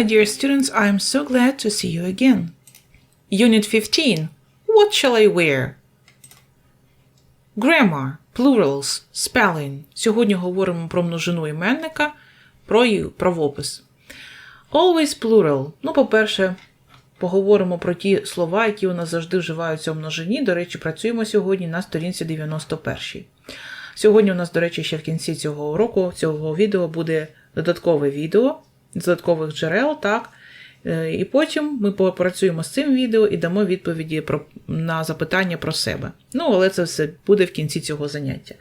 my dear students, I am so glad to see you again. Unit 15. What shall I wear? Grammar, plurals, spelling. Сьогодні говоримо про множину іменника, про її правопис. Always plural. Ну, по-перше, поговоримо про ті слова, які у нас завжди вживаються у множині. До речі, працюємо сьогодні на сторінці 91. Сьогодні у нас, до речі, ще в кінці цього уроку, цього відео буде додаткове відео додаткових джерел, так. Е, І потім ми попрацюємо з цим відео і дамо відповіді про, на запитання про себе. Ну, але це все буде в кінці цього заняття.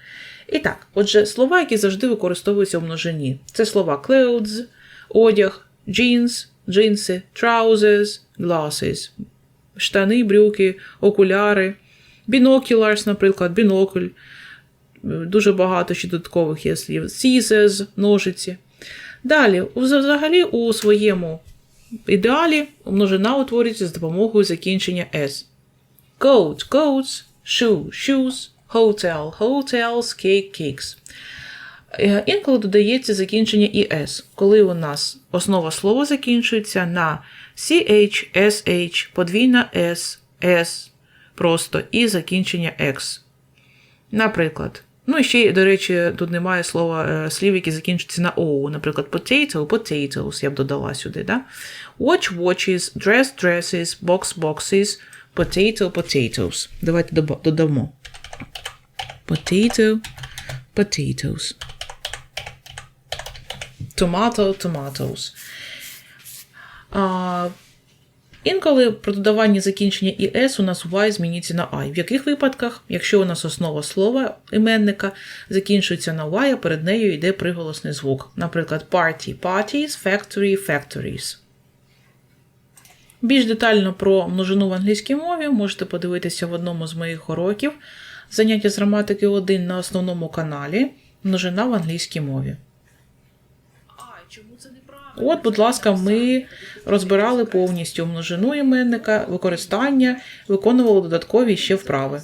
І так, отже, слова, які завжди використовуються в множині. Це слова clothes, одяг, jeans, джинси, trousers, glasses, штани, брюки, окуляри, binoculars, наприклад, бінокль. Дуже багато ще додаткових є слів. Scissors, ножиці. Далі, взагалі, у своєму ідеалі множина утворюється з допомогою закінчення S. Coat, coats, shoe, shoes, hotel, hotels, cake, cakes. Е, Інколи додається закінчення «es», коли у нас основа слова закінчується на CH, SH, подвійна S, S, просто і закінчення X. Наприклад, ну і ще, до речі, тут немає слова е, слів, які закінчуються на O. Наприклад, potato, potatoes, я б додала сюди. Да? Watch, watches, dress, dresses, box, boxes, potato, potatoes. Давайте додамо. Potato, potatoes. Tomato, tomatoes. А, інколи при додаванні закінчення «іс» у нас y змінюється на I. В яких випадках, якщо у нас основа слова іменника закінчується на y, а перед нею йде приголосний звук. Наприклад, party, parties, factory, factories. Більш детально про множину в англійській мові можете подивитися в одному з моїх уроків заняття з граматики 1 на основному каналі Множина в англійській мові. От, будь ласка, ми розбирали повністю множину іменника, використання, виконували додаткові ще вправи.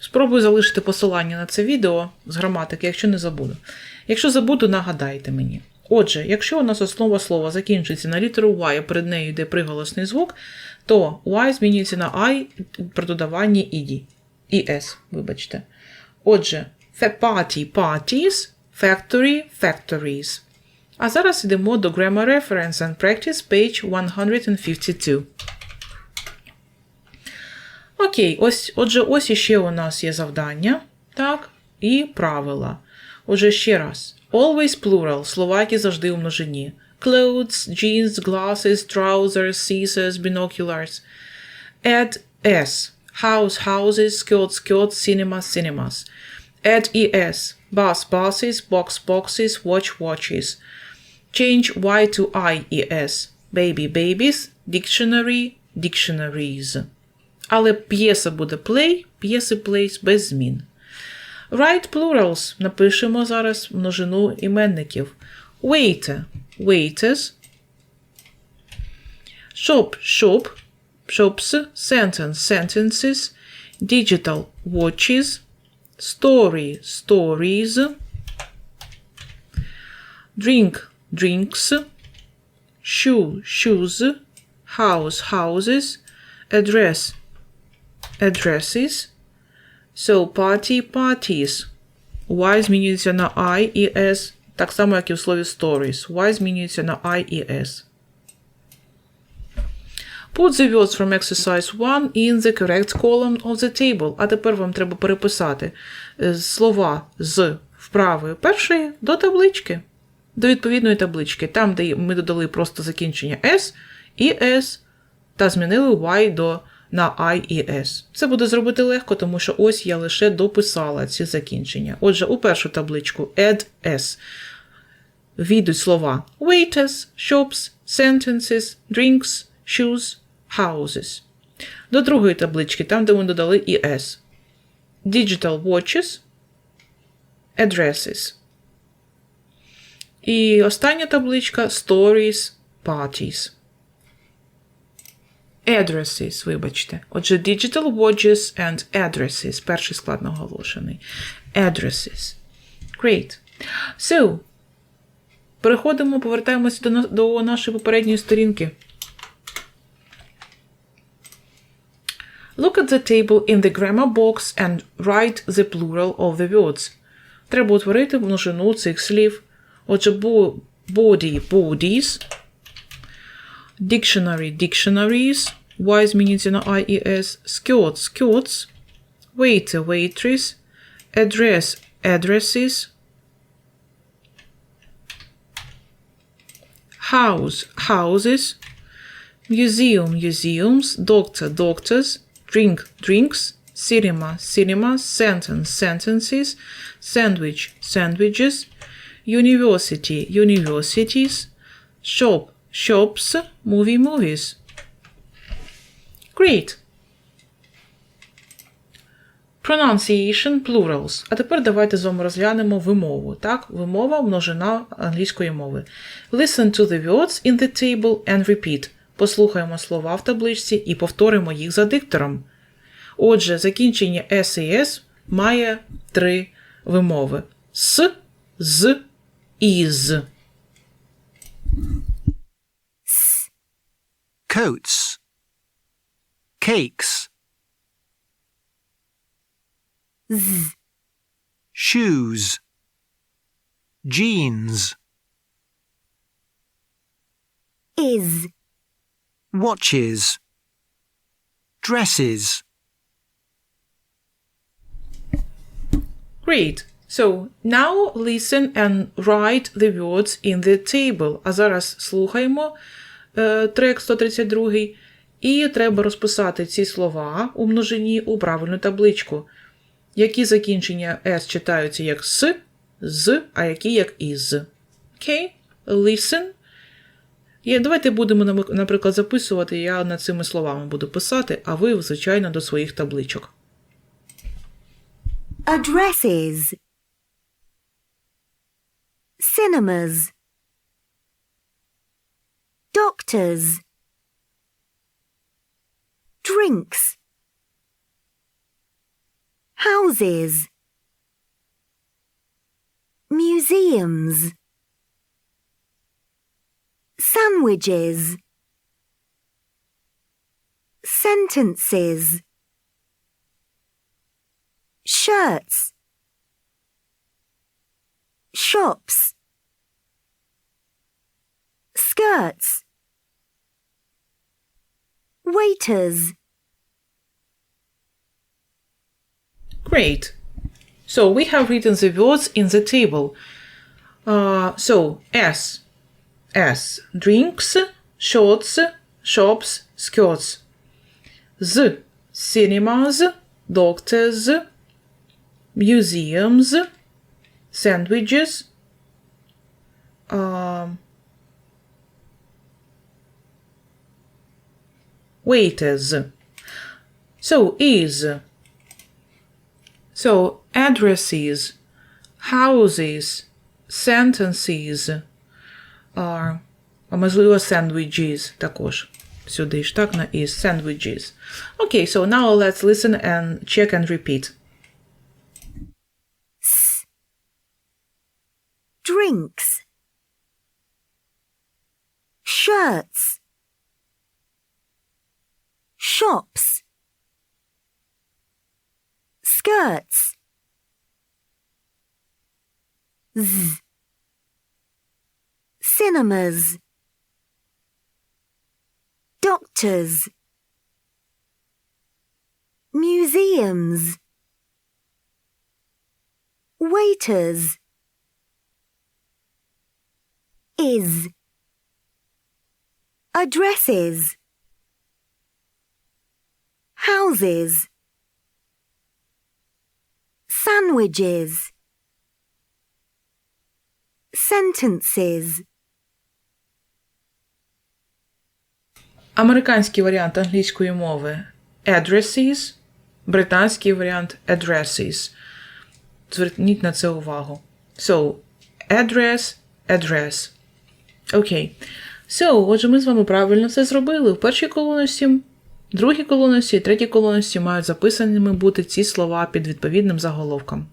Спробую залишити посилання на це відео з граматики, якщо не забуду. Якщо забуду, нагадайте мені. Отже, якщо у нас основа слова закінчується на літеру Y, а перед нею йде приголосний звук, то Y змінюється на I при додаванні «ed». «es», вибачте. Отже, party, parties, factory, factories. А зараз йдемо до Grammar Reference and Practice, page 152. Окей, ось, отже, ось іще у нас є завдання, так, і правила. Отже, ще раз. Always plural, слова, які завжди у множині. Clothes, jeans, glasses, trousers, scissors, binoculars. Add s. House, houses, skirts, skirts, cinemas, cinemas. Add es. Bus, buses, box, boxes, watch, watches. Change y to i, es. Baby, babies, dictionary, dictionaries. Але п'єса буде play, п'єси plays без змін. Write plurals. Напишемо зараз множину іменників. Waiter – waiters. Shop – shop. Shops. Sentence – sentences. Digital – watches. Story – stories. Drink – drinks. Shoe – shoes. House – houses. Address – addresses. So, party – parties. Y змінюється на I і S, так само, як і в слові stories. Y змінюється на I і S. Put the words from exercise 1 in the correct column of the table. А тепер вам треба переписати е, слова з вправи першої до таблички. До відповідної таблички. Там, де ми додали просто закінчення S і S, та змінили Y до на I і S. Це буде зробити легко, тому що ось я лише дописала ці закінчення. Отже, у першу табличку add S. Війдуть слова waiters, shops, sentences, drinks, shoes, houses. До другої таблички, там, де ми додали і S. Digital watches, addresses. І остання табличка stories, parties. Addresses, вибачте. Отже, digital watches and addresses. Перший склад наголошений. Addresses. Great. So, Переходимо, повертаємося до, до нашої попередньої сторінки. Look at the table in the grammar box and write the plural of the words. Треба утворити множину цих слів. Отже, бо- body – bodies, dictionary – dictionaries, y змінюється на IES, skirt – skirts, waiter – waitress, address – addresses, house – houses, museum – museums, doctor – doctors, drink – drinks, cinema – cinemas, sentence – sentences, sandwich – sandwiches, university – universities, shop – shops, movie – movies. Great! Pronunciation plurals. А тепер давайте з вами розглянемо вимову. Так, вимова множина англійської мови. Listen to the words in the table and repeat. Послухаємо слова в табличці і повторимо їх за диктором. Отже, закінчення S і S має три вимови: с, з, із. coats, cakes, z, shoes, jeans, is, watches, dresses, Great. So, now listen and write the words in the table. А зараз слухаємо е, трек 132 і треба розписати ці слова у множині у правильну табличку. Які закінчення S читаються як с, з, а які як із. Окей? Listen. І давайте будемо, наприклад, записувати. Я над цими словами буду писати, а ви, звичайно, до своїх табличок. addresses, cinemas, doctors, drinks, houses, museums, sandwiches, sentences, shirts, shops, skirts, waiters, Great. So we have written the words in the table. Uh, so S, S, drinks, shorts, shops, skirts. Z, cinemas, doctors, museums, sandwiches, um, waiters. So is. So addresses, houses, sentences, а можливо, sandwiches також. Сюди ж так на is sandwiches. Okay, so now let's listen and check and repeat. s, drinks, shirts, shops, skirts, z, cinemas, doctors, museums, waiters, is, addresses, houses, sandwiches, sentences, Американський варіант англійської мови addresses, британський варіант addresses. Зверніть на це увагу. So, address, address. Окей. So, отже, ми з вами правильно все зробили. В першій колоносі, в другій колоносі і третій колоносі мають записаними бути ці слова під відповідним заголовком.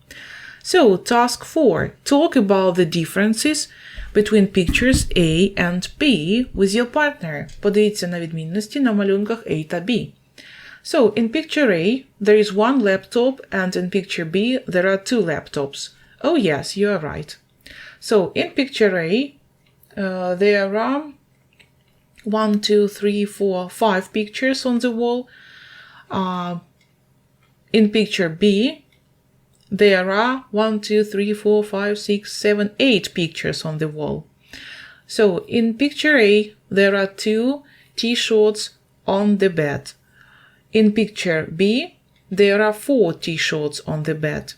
So, task 4. Talk about the differences between pictures A and B with your partner. Подивіться на відмінності на малюнках A та B. So, in picture A, there is one laptop, and in picture B, there are two laptops. Oh, yes, you are right. So, in picture A, uh, there are one, two, three, four, five pictures on the wall. Uh, in picture B, there are one, two, three, four, five, six, seven, eight pictures on the wall. So in picture A, there are two t-shirts on the bed. In picture B, there are four t-shirts on the bed.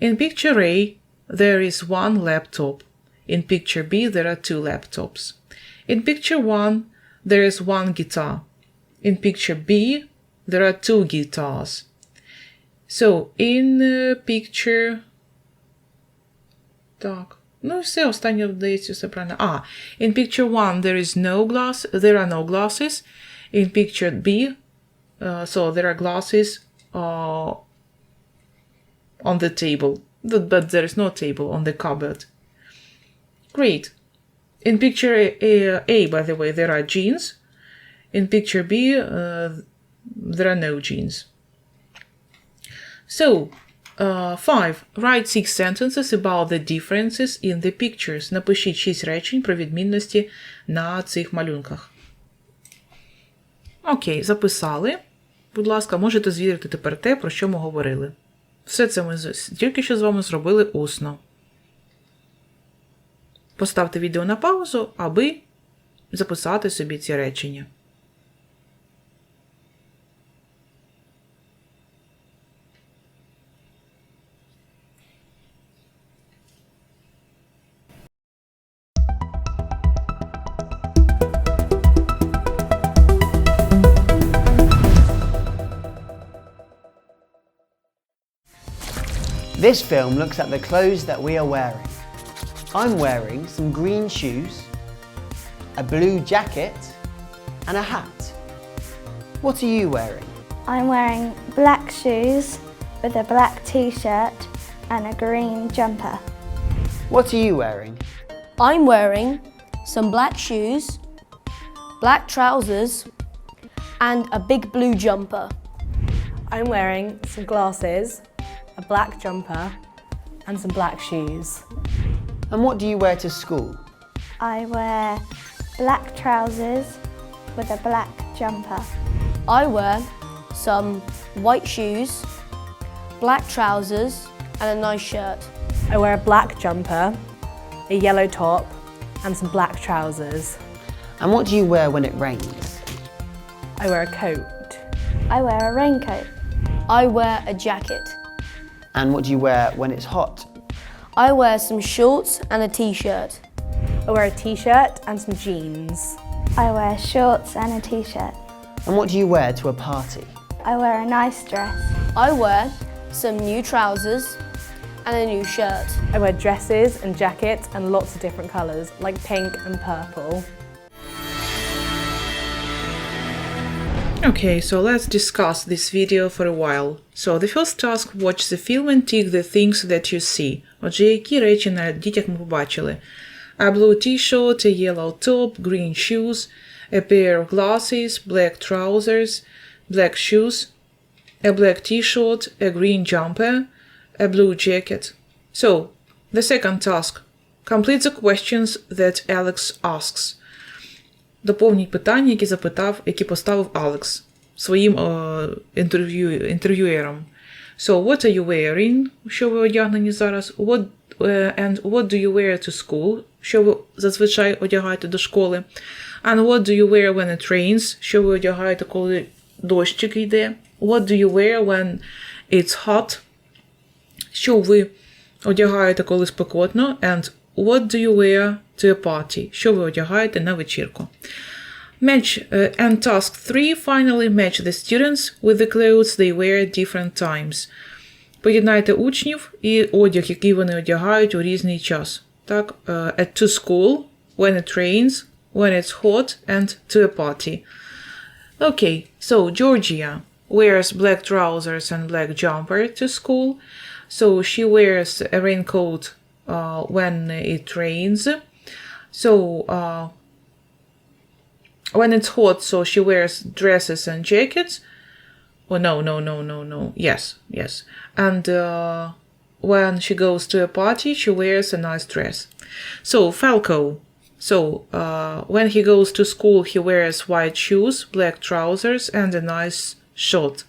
In picture A, there is one laptop. In picture B, there are two laptops. In picture 1, there is one guitar. In picture B, there are two guitars. So, in uh, picture. Так. Ну, і все, останнє, здається, все правильно. А, in picture 1 there is no glass, there are no glasses. In picture B, uh, so there are glasses uh, on the table, but, but there is no table on the cupboard. Great. In picture A, A, A, by the way, there are jeans. In picture B, uh, there are no jeans. So, uh, five. Write six sentences about the differences in the pictures. Напишіть шість речень про відмінності на цих малюнках. Окей, записали. Будь ласка, можете звірити тепер те, про що ми говорили. Все це ми тільки що з вами зробили усно. Поставте відео на паузу, аби записати собі ці речення. This film looks at the clothes that we are wearing. I'm wearing some green shoes, a blue jacket, and a hat. What are you wearing? I'm wearing black shoes with a black t-shirt and a green jumper. What are you wearing? I'm wearing some black shoes, black trousers, and a big blue jumper. I'm wearing some glasses, a black jumper, and some black shoes. And what do you wear to school? I wear black trousers with a black jumper. I wear some white shoes, black trousers, and a nice shirt. I wear a black jumper, a yellow top, and some black trousers. And what do you wear when it rains? I wear a coat. I wear a raincoat. I wear a jacket. And what do you wear when it's hot? I wear some shorts and a t-shirt. I wear a t-shirt and some jeans. I wear shorts and a t-shirt. And what do you wear to a party? I wear a nice dress. I wear some new trousers and a new shirt. I wear dresses and jackets and lots of different colours, like pink and purple. Okay, so let's discuss this video for a while. So the first task watch the film and tick the things that you see. Отже, які речі на дітях ми побачили? A blue t-shirt, a yellow top, green shoes, a pair of glasses, black trousers, black shoes, a black t-shirt, a green jumper, a blue jacket. So, the second task. Complete the questions that Alex asks. Доповніть питання, які запитав, які поставив Алекс своїм е, інтерв'ю, інтерв'юєром. So, what are you wearing? Що ви одягнені зараз? What, е, and what do you wear to school? Що ви зазвичай одягаєте до школи? And what do you wear when it rains? Що ви одягаєте, коли дощик йде? What do you wear when it's hot? Що ви одягаєте, коли спекотно? And what do you wear to a party? Що ви одягаєте на вечірку? Match uh, and task 3 finally match the students with the clothes they wear at different times. Поєднайте учнів і одяг, який вони одягають у різний час. Так, uh, at to school, when it rains, when it's hot, and to a party. Okay, so Georgia wears black trousers and black jumper to school. So she wears a raincoat uh, when it rains. So, uh, when it's hot, so she wears dresses and jackets. Oh, no, no, no, no, no. Yes, yes. And uh, when she goes to a party, she wears a nice dress. So, Falco. So, uh, when he goes to school, he wears white shoes, black trousers, and a nice shirt.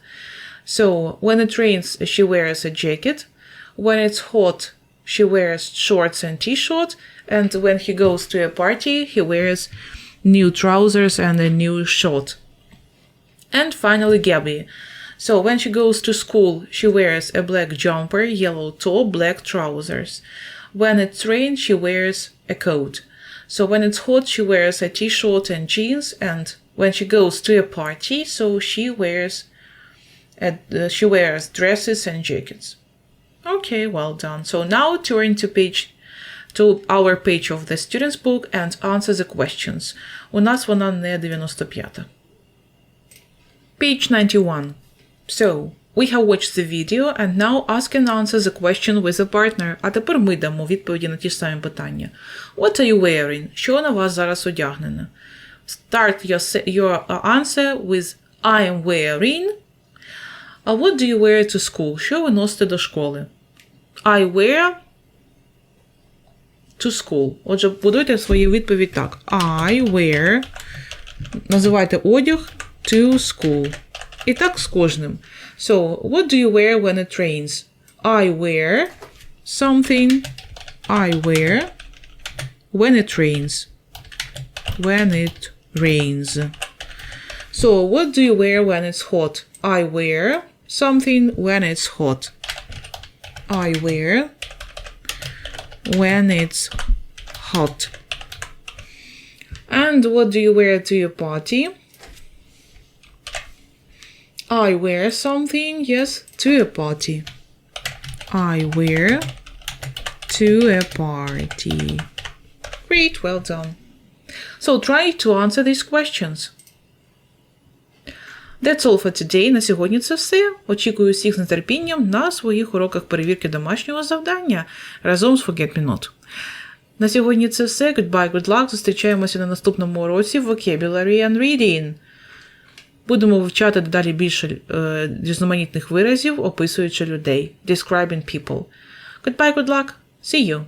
So, when it rains, she wears a jacket. When it's hot, she wears shorts and t shirt. And when he goes to a party, he wears new trousers and a new shirt. And finally, Gabby. So when she goes to school, she wears a black jumper, yellow top, black trousers. When it's rain, she wears a coat. So when it's hot, she wears a t-shirt and jeans. And when she goes to a party, so she wears a, uh, she wears dresses and jackets. Okay, well done. So now turn to page to our page of the student's book and answer the questions. У нас вона не 95. Page 91. So, we have watched the video and now ask and answer the question with a partner. А тепер ми дамо відповіді на ті ж самі питання. What are you wearing? Що на вас зараз одягнене? Start your, se- your uh, answer with I am wearing. А what do you wear to school? Що ви носите до школи? I wear to school. Отже, будуйте свою відповідь так. I wear. Називайте одяг to school. І так з кожним. So, what do you wear when it rains? I wear something. I wear when it rains. When it rains. So, what do you wear when it's hot? I wear something when it's hot. I wear when it's hot. And what do you wear to your party? I wear something, yes, to a party. I wear to a party. Great, well done. So try to answer these questions. That's all for today. На сьогодні це все. Очікую всіх з нетерпінням на своїх уроках перевірки домашнього завдання разом з Forget Me Not. На сьогодні це все. Goodbye, good luck. Зустрічаємося на наступному уроці Vocabulary and Reading. Будемо вивчати дедалі більше е, різноманітних виразів, описуючи людей. Describing people. Goodbye, good luck. See you.